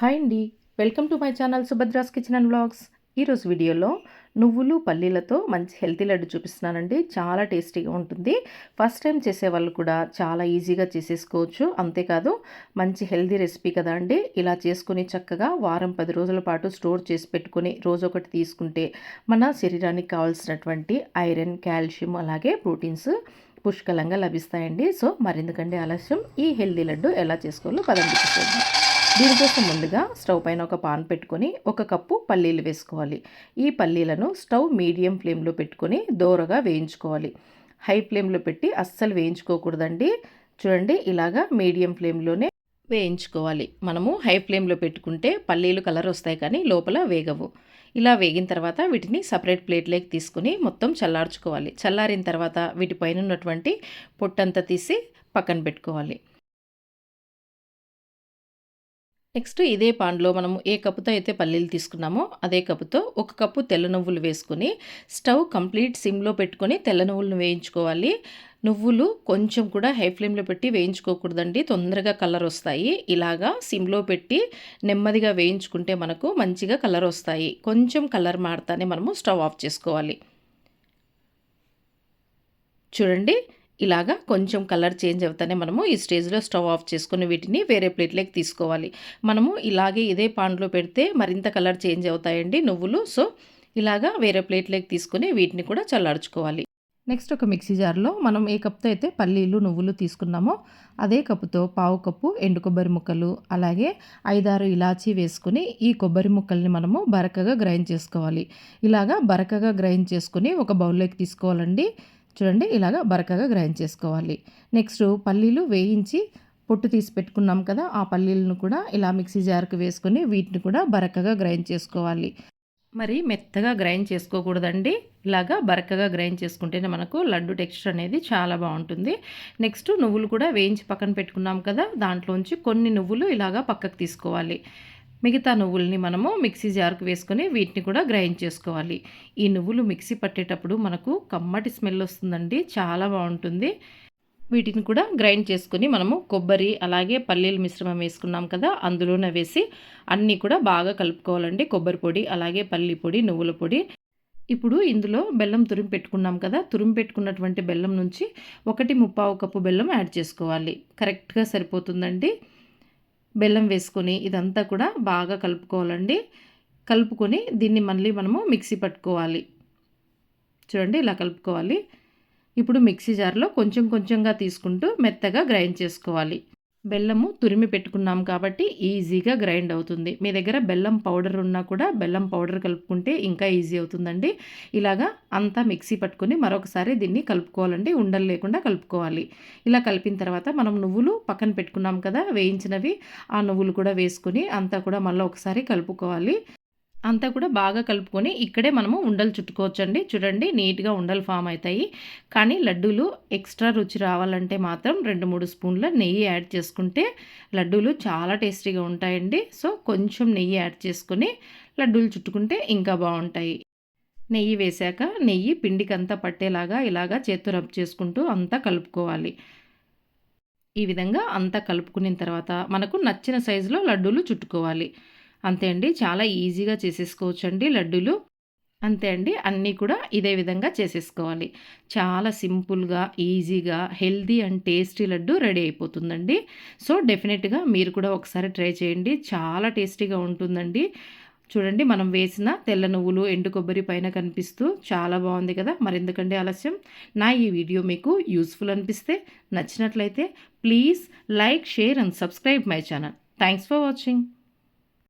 Hi అండి. Welcome to my channel Subhadra's kitchen and blogs ఈరోజు వీడియోలో నువ్వులు పల్లీలతో మంచి హెల్తీ లడ్డు చూపిస్తున్నానండి. చాలా టేస్టీగా ఉంటుంది. ఫస్ట్ టైం చేసే వాళ్ళు కూడా చాలా ఈజీగా చేసేసుకోవచ్చు. అంతేకాదు మంచి హెల్తీ రెసిపీ కదా అండి. ఇలా చేసుకుని చక్కగా వారం పది రోజుల పాటు స్టోర్ చేసి పెట్టుకుని రోజు ఒకటి తీసుకుంటే మన శరీరానికి కావాల్సినటువంటి ఐరన్ కాల్షియం అలాగే ప్రోటీన్స్ పుష్కలంగా లభిస్తాయండి. సో మరెందుకండి ఆలస్యం? ఈ హెల్దీ లడ్డు ఎలా చేసుకోవాలో పదండి చూద్దాం దీనికోసం ముందుగా స్టవ్ పైన ఒక పాన్ పెట్టుకొని ఒక కప్పు పల్లీలు వేసుకోవాలి. ఈ పల్లీలను స్టవ్ మీడియం ఫ్లేమ్లో పెట్టుకొని దోరగా వేయించుకోవాలి. హై ఫ్లేమ్లో పెట్టి అస్సలు వేయించుకోకూడదండి. చూడండి ఇలాగా మీడియం ఫ్లేమ్లోనే వేయించుకోవాలి. మనము హై ఫ్లేమ్లో పెట్టుకుంటే పల్లీలు కలర్ వస్తాయి కానీ లోపల వేగవు. ఇలా వేగిన తర్వాత వీటిని సపరేట్ ప్లేట్లోకి తీసుకుని మొత్తం చల్లార్చుకోవాలి. చల్లారిన తర్వాత వీటిపైన ఉన్నటువంటి పొట్టంతా తీసి పక్కన పెట్టుకోవాలి. నెక్స్ట్ ఇదే పాన్లో మనం ఏ కప్పుతో అయితే పల్లీలు తీసుకున్నామో అదే కప్పుతో ఒక కప్పు తెల్ల నువ్వులు వేసుకొని స్టవ్ కంప్లీట్ సిమ్లో పెట్టుకొని తెల్ల నువ్వులను వేయించుకోవాలి. నువ్వులు కొంచెం కూడా హై ఫ్లేమ్లో పెట్టి వేయించుకోకూడదండి. తొందరగా కలర్ వస్తాయి. ఇలాగా సిమ్లో పెట్టి నెమ్మదిగా వేయించుకుంటే మనకు మంచిగా కలర్ వస్తాయి. కొంచెం కలర్ మారుతానే మనము స్టవ్ ఆఫ్ చేసుకోవాలి. చూడండి. ఇలాగా కొంచెం కలర్ చేంజ్ అవుతానే మనము ఈ స్టేజ్లో స్టవ్ ఆఫ్ చేసుకుని వీటిని వేరే ప్లేట్లోకి తీసుకోవాలి. మనము ఇలాగే ఇదే పాన్లో పెడితే మరింత కలర్ చేంజ్ అవుతాయండి నువ్వులు. సో ఇలాగా వేరే ప్లేట్లోకి తీసుకొని వీటిని కూడా చల్లార్చుకోవాలి. నెక్స్ట్ ఒక మిక్సీ జార్లో మనం ఏ కప్తో అయితే పల్లీలు నువ్వులు తీసుకున్నామో అదే కప్పుతో పావు కప్పు ఎండు కొబ్బరి ముక్కలు అలాగే ఐదారు ఇలాచీ వేసుకుని ఈ కొబ్బరి ముక్కల్ని మనము బరకగా గ్రైండ్ చేసుకోవాలి. ఇలాగా బరకగా గ్రైండ్ చేసుకుని ఒక బౌల్లోకి తీసుకోవాలండి. చూడండి ఇలాగ బరకగా గ్రైండ్ చేసుకోవాలి. నెక్స్ట్ పల్లీలు వేయించి పొట్టు తీసి పెట్టుకున్నాం కదా ఆ పల్లీలను కూడా ఇలా మిక్సీ జార్కి వేసుకొని వీటిని కూడా బరకగా గ్రైండ్ చేసుకోవాలి. మరి మెత్తగా గ్రైండ్ చేసుకోకూడదండి. ఇలాగా బరకగా గ్రైండ్ చేసుకుంటేనే మనకు లడ్డు టెక్స్చర్ అనేది చాలా బాగుంటుంది. నెక్స్ట్ నువ్వులు కూడా వేయించి పక్కన పెట్టుకున్నాం కదా దాంట్లోంచి కొన్ని నువ్వులు ఇలాగా పక్కకు తీసుకోవాలి. మిగతా నువ్వుల్ని మనము మిక్సీ జార్కు వేసుకొని వీటిని కూడా గ్రైండ్ చేసుకోవాలి. ఈ నువ్వులు మిక్సీ పట్టేటప్పుడు మనకు కమ్మటి స్మెల్ వస్తుందండి. చాలా బాగుంటుంది. వీటిని కూడా గ్రైండ్ చేసుకొని మనము కొబ్బరి అలాగే పల్లీల మిశ్రమం వేసుకున్నాం కదా అందులోనే వేసి అన్నీ కూడా బాగా కలుపుకోవాలండి. కొబ్బరి పొడి అలాగే పల్లి పొడి నువ్వుల పొడి. ఇప్పుడు ఇందులో బెల్లం తురిమి పెట్టుకున్నాం కదా తురిమి పెట్టుకున్నటువంటి బెల్లం నుంచి ఒకటి ముప్పావు కప్పు బెల్లం యాడ్ చేసుకోవాలి. కరెక్ట్గా సరిపోతుందండి. బెల్లం వేసుకొని ఇదంతా కూడా బాగా కలుపుకోవాలండి. కలుపుకొని దీన్ని మళ్ళీ మనము మిక్సీ పట్టుకోవాలి. చూడండి ఇలా కలుపుకోవాలి. ఇప్పుడు మిక్సీ జార్లో కొంచెం కొంచెంగా తీసుకుంటూ మెత్తగా గ్రైండ్ చేసుకోవాలి. బెల్లము తురిమి పెట్టుకున్నాం కాబట్టి ఈజీగా గ్రైండ్ అవుతుంది. మీ దగ్గర బెల్లం పౌడర్ ఉన్నా కూడా బెల్లం పౌడర్ కలుపుకుంటే ఇంకా ఈజీ అవుతుందండి. ఇలాగా అంతా మిక్సీ పట్టుకొని మరొకసారి దీన్ని కలుపుకోవాలండి. ఉండలు లేకుండా కలుపుకోవాలి. ఇలా కలిపిన తర్వాత మనం నువ్వులు పక్కన పెట్టుకున్నాం కదా వేయించినవి ఆ నువ్వులు కూడా వేసుకొని అంతా కూడా మళ్ళీ ఒకసారి కలుపుకోవాలి. అంతా కూడా బాగా కలుపుకొని ఇక్కడే మనము ఉండలు చుట్టుకోవచ్చండి. చూడండి నీట్గా ఉండలు ఫామ్ అవుతాయి. కానీ లడ్డూలు ఎక్స్ట్రా రుచి రావాలంటే మాత్రం రెండు మూడు స్పూన్ల నెయ్యి యాడ్ చేసుకుంటే లడ్డూలు చాలా టేస్టీగా ఉంటాయండి. సో కొంచెం నెయ్యి యాడ్ చేసుకొని లడ్డూలు చుట్టుకుంటే ఇంకా బాగుంటాయి. నెయ్యి వేశాక నెయ్యి పిండికంతా పట్టేలాగా ఇలాగా చేత్తు రబ్ చేసుకుంటూ అంతా కలుపుకోవాలి. ఈ విధంగా అంతా కలుపుకున్న తర్వాత మనకు నచ్చిన సైజులో లడ్డూలు చుట్టుకోవాలి. అంతే అండి. చాలా ఈజీగా చేసేసుకోవచ్చు అండి లడ్డూలు. అంతే అండి. అన్నీ కూడా ఇదే విధంగా చేసేసుకోవాలి. చాలా సింపుల్గా ఈజీగా healthy and tasty laddu ready అయిపోతుందండి. సో డెఫినెట్గా మీరు కూడా ఒకసారి ట్రై చేయండి. చాలా టేస్టీగా ఉంటుందండి. చూడండి మనం వేసిన తెల్ల నువ్వులు ఎండు కొబ్బరి పైన కనిపిస్తూ చాలా బాగుంది కదా! మరెందుకండి ఆలస్యం? నా ఈ వీడియో మీకు యూస్ఫుల్ అనిపిస్తే నచ్చినట్లయితే please like share and subscribe my channel. Thanks for watching.